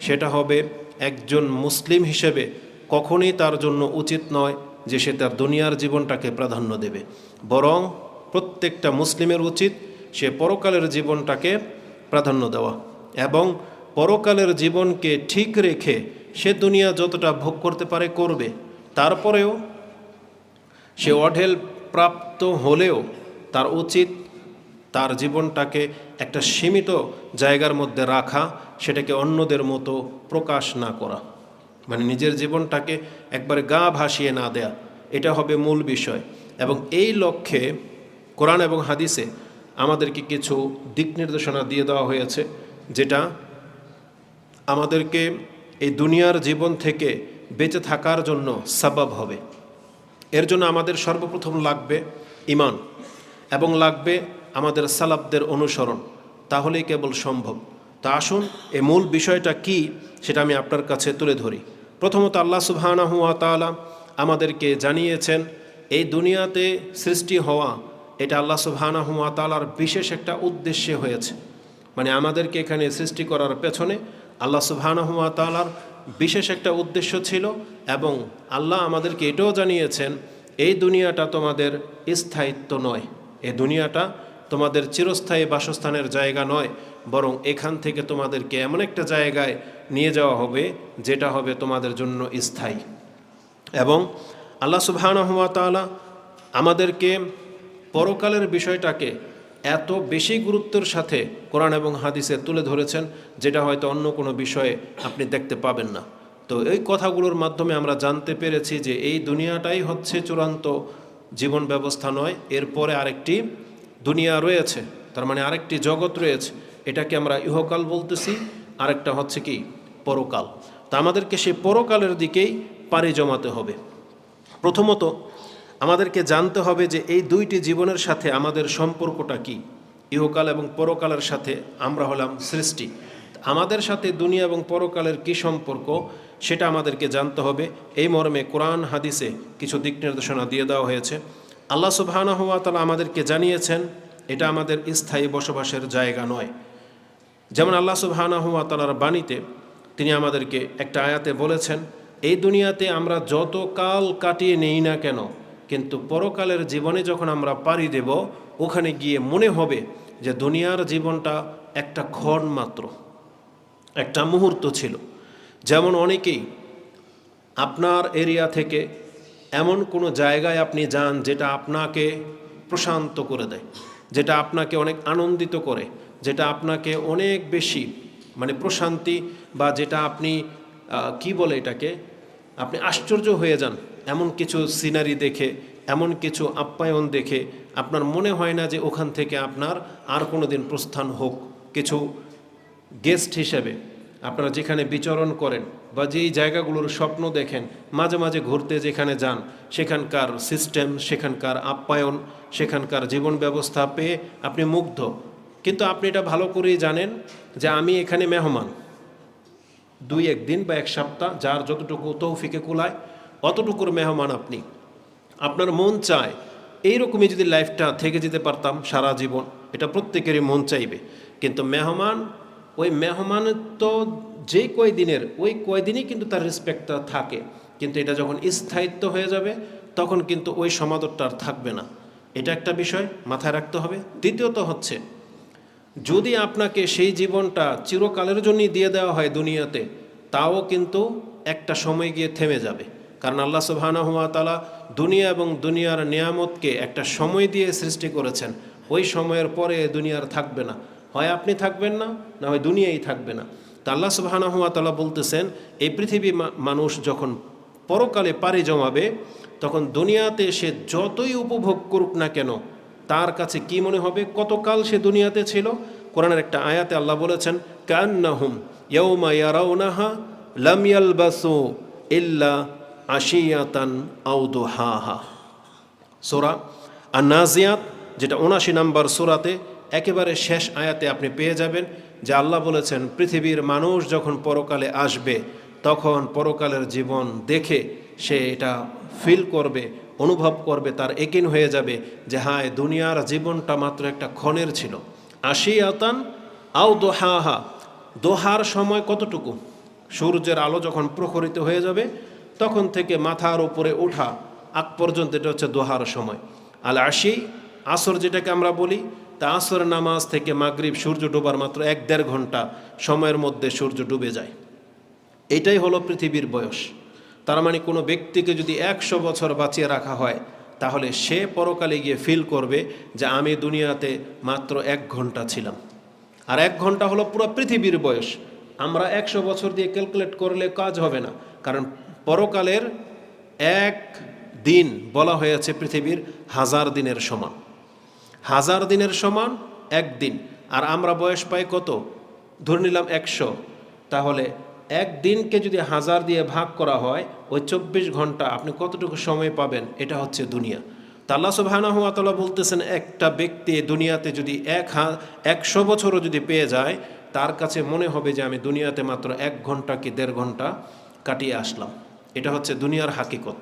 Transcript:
সেটা হবে একজন মুসলিম হিসেবে কখনই তার জন্য উচিত নয় যে সে তার দুনিয়ার জীবনটাকে প্রাধান্য দেবে। বরং প্রত্যেকটা মুসলিমের উচিত সে পরকালের জীবনটাকে প্রাধান্য দেওয়া এবং পরকালের জীবনকে ঠিক রেখে সে দুনিয়া যতটা ভোগ করতে পারে করবে। তারপরেও সে অঢেল প্রাপ্ত হলেও তার উচিত তার জীবনটাকে একটা সীমিত জায়গার মধ্যে রাখা, সেটাকে অন্যদের মতো প্রকাশ না করা। মানে নিজের জীবনটাকে একবারে গা ভাসিয়ে না দেয়া, এটা হবে মূল বিষয়। এবং এই লক্ষ্যে কোরআন এবং হাদিসে আমাদেরকে কিছু দিক নির্দেশনা দিয়ে দেওয়া হয়েছে, যেটা আমাদেরকে এই দুনিয়ার জীবন থেকে বেঁচে থাকার জন্য সাবাব হবে। এর জন্য আমাদের সর্বপ্রথম লাগবে ইমান এবং লাগবে আমাদের সালাবদের অনুসরণ, তাহলেই কেবল সম্ভব। তা আসুন, এ মূল বিষয়টা কি, সেটা আমি আপনার কাছে তুলে ধরি। প্রথমত আল্লাহ সুবহানাহু ওয়া তাআলা আমাদেরকে জানিয়েছেন, এই দুনিয়াতে সৃষ্টি হওয়া, এটা আল্লাহ সুবহানাহু ওয়া তাআলার বিশেষ একটা উদ্দেশ্যে হয়েছে। মানে আমাদেরকে এখানে সৃষ্টি করার পেছনে আল্লাহ সুবহানাহু ওয়া তাআলার বিশেষ একটা উদ্দেশ্য ছিল এবং আল্লাহ আমাদেরকে এটাও জানিয়েছেন, এই দুনিয়াটা তোমাদের স্থায়িত্ব নয় এই দুনিয়াটা তোমাদের চিরস্থায়ী বাসস্থানের জায়গা নয়, বরং এখান থেকে তোমাদেরকে এমন একটা জায়গায় নিয়ে যাওয়া হবে, যেটা হবে তোমাদের জন্য স্থায়ী। এবং আল্লাহ সুবহানাহু ওয়া আমাদেরকে পরকালের বিষয়টাকে এত বেশি গুরুত্বের সাথে কোরআন এবং হাদিসে তুলে ধরেছেন, যেটা হয়তো অন্য কোনো বিষয়ে আপনি দেখতে পাবেন না। তো এই কথাগুলোর মাধ্যমে আমরা জানতে পেরেছি যে এই দুনিয়াটাই হচ্ছে চূড়ান্ত জীবন ব্যবস্থা নয়, এরপরে আরেকটি দুনিয়া রয়েছে, তার মানে আরেকটি জগৎ রয়েছে, এটাকে আমরা ইহকাল বলতেছি, আরেকটা হচ্ছে কি, পরকাল। তা আমাদেরকে সেই পরকালের দিকেই পাড়ি জমাতে হবে। প্রথমত, আমাদেরকে জানতে হবে যে এই দুইটি জীবনের সাথে আমাদের সম্পর্কটা কি, ইহকাল এবং পরকালের সাথে আমরা হলাম সৃষ্টি। আমাদের সাথে দুনিয়া এবং পরকালের কি সম্পর্ক, সেটা আমাদেরকে জানতে হবে। এই মর্মে কোরআন, হাদিসে কিছু দিক নির্দেশনা দিয়ে দেওয়া হয়েছে। আল্লাহ সুবহানাহু হওয়া তালা আমাদেরকে জানিয়েছেন, এটা আমাদের স্থায়ী বসবাসের জায়গা নয়। যেমন আল্লাহ ওয়া তাআলার বাণীতে তিনি আমাদেরকে একটা আয়াতে বলেছেন, এই দুনিয়াতে আমরা যত কাল কাটিয়ে নেই না কেন, কিন্তু পরকালের জীবনে যখন আমরা পাড়ি দেব, ওখানে গিয়ে মনে হবে যে দুনিয়ার জীবনটা একটা ক্ষণ মাত্র, একটা মুহূর্ত ছিল। যেমন অনেকেই আপনার এরিয়া থেকে এমন কোনো জায়গায় আপনি যান যেটা আপনাকে প্রশান্ত করে দেয়, যেটা আপনাকে অনেক আনন্দিত করে, যেটা আপনাকে অনেক বেশি মানে প্রশান্তি বা যেটা আপনি কি বলে এটাকে, আপনি আশ্চর্য হয়ে যান। এমন কিছু সিনারি দেখে, এমন কিছু আপ্যায়ন দেখে আপনার মনে হয় না যে ওখান থেকে আপনার আর কোনো দিন প্রস্থান হোক। কিছু গেস্ট হিসেবে আপনারা যেখানে বিচরণ করেন বা যেই জায়গাগুলোর স্বপ্ন দেখেন, মাঝে মাঝে ঘুরতে যেখানে যান, সেখানকার সিস্টেম সেখানকার আপ্যায়ন, সেখানকার জীবন ব্যবস্থা পেয়ে আপনি মুগ্ধ। কিন্তু আপনি এটা ভালো করেই জানেন যে আমি এখানে মেহমান। দুই একদিন বা এক সপ্তাহ যার যতটুকু তৌফিকে কুলায়, অতটুকুর মেহমান আপনি। আপনার মন চায় এইরকমই যদি লাইফটা থেকে যেতে পারতাম সারা জীবন, এটা প্রত্যেকেরই মন চাইবে। কিন্তু মেহমান ওই মেহমান তো যে কয়দিনের, ওই কয়দিনই কিন্তু তার রেসপেক্টটা থাকে। কিন্তু এটা যখন স্থায়িত্ব হয়ে যাবে, তখন কিন্তু ওই সমাদরটা আর থাকবে না। এটা একটা বিষয় মাথায় রাখতে হবে। দ্বিতীয়ত হচ্ছে, যদি আপনাকে সেই জীবনটা চিরকালের জন্যই দিয়ে দেওয়া হয় দুনিয়াতে, তাও কিন্তু একটা সময় গিয়ে থেমে যাবে। কারণ আল্লাহ সুবহানাহু ওয়া তাআলা দুনিয়া এবং দুনিয়ার নিয়ামতকে একটা সময় দিয়ে সৃষ্টি করেছেন। ওই সময়ের পরে দুনিয়ার থাকবে না। হয় আপনি থাকবেন না না হয় দুনিয়াই থাকবে না। তা আল্লাহ সুবহানাহু ওয়া তাআলা বলতেছেন, এই পৃথিবী মানুষ যখন পরকালে পাড়ি জমাবে, তখন দুনিয়াতে সে যতই উপভোগ করুক না কেন, তার কাছে কি মনে হবে? কতকাল সে দুনিয়াতে ছিল? কোরআনের একটা আয়াতে আল্লাহ বলেছেন, কান্নাহুম ইয়াউমা ইয়ারাউনাহা লাম ইয়ালবাসু ইল্লা আশিয়াতান আও দুহাহা। সোরা আর নাজিয়াত যেটা উনাশি নাম্বার সোরাতে একেবারে শেষ আয়াতে আপনি পেয়ে যাবেন, যে আল্লাহ বলেছেন, পৃথিবীর মানুষ যখন পরকালে আসবে, তখন পরকালের জীবন দেখে সে এটা ফিল করবে, অনুভব করবে, তার একিন হয়ে যাবে, যে হ্যাঁ দুনিয়ার জীবনটা মাত্র একটা ক্ষণের ছিল। আশি আতান আও দোহাহা। দোহার সময় কতটুকু? সূর্যের আলো যখন প্রখরিত হয়ে যাবে, তখন থেকে মাথার উপরে ওঠা আগ পর্যন্ত এটা হচ্ছে দোহার সময়। আল আশি আসর যেটাকে আমরা বলি তা আসর নামাজ থেকে মাগরিব সূর্য ডোবার মাত্র এক দেড় ঘণ্টা সময়ের মধ্যে সূর্য ডুবে যায়। এটাই হলো পৃথিবীর বয়স। তার মানে কোনো ব্যক্তিকে যদি একশো বছর বাঁচিয়ে রাখা হয়, তাহলে সে পরকালে গিয়ে ফিল করবে যে আমি দুনিয়াতে মাত্র এক ঘণ্টা ছিলাম। আর এক ঘণ্টা হলো পুরো পৃথিবীর বয়স। আমরা একশো বছর দিয়ে ক্যালকুলেট করলে কাজ হবে না। কারণ পরকালের এক দিন বলা হয়েছে পৃথিবীর হাজার দিনের সমান। হাজার দিনের সমান একদিন। আর আমরা বয়স পাই কত? ধরে নিলাম একশো। তাহলে একদিনকে যদি হাজার দিয়ে ভাগ করা হয়, ওই চব্বিশ ঘণ্টা আপনি কতটুকু সময় পাবেন? এটা হচ্ছে দুনিয়া। তা আল্লাহ সুবাহানাহুয়াতালা বলতেছেন, একটা ব্যক্তি দুনিয়াতে যদি এক হা, একশো বছরও যদি পেয়ে যায়, তার কাছে মনে হবে যে আমি দুনিয়াতে মাত্র এক ঘণ্টা কি দেড় ঘণ্টা কাটিয়ে আসলাম। এটা হচ্ছে দুনিয়ার হাকিকত।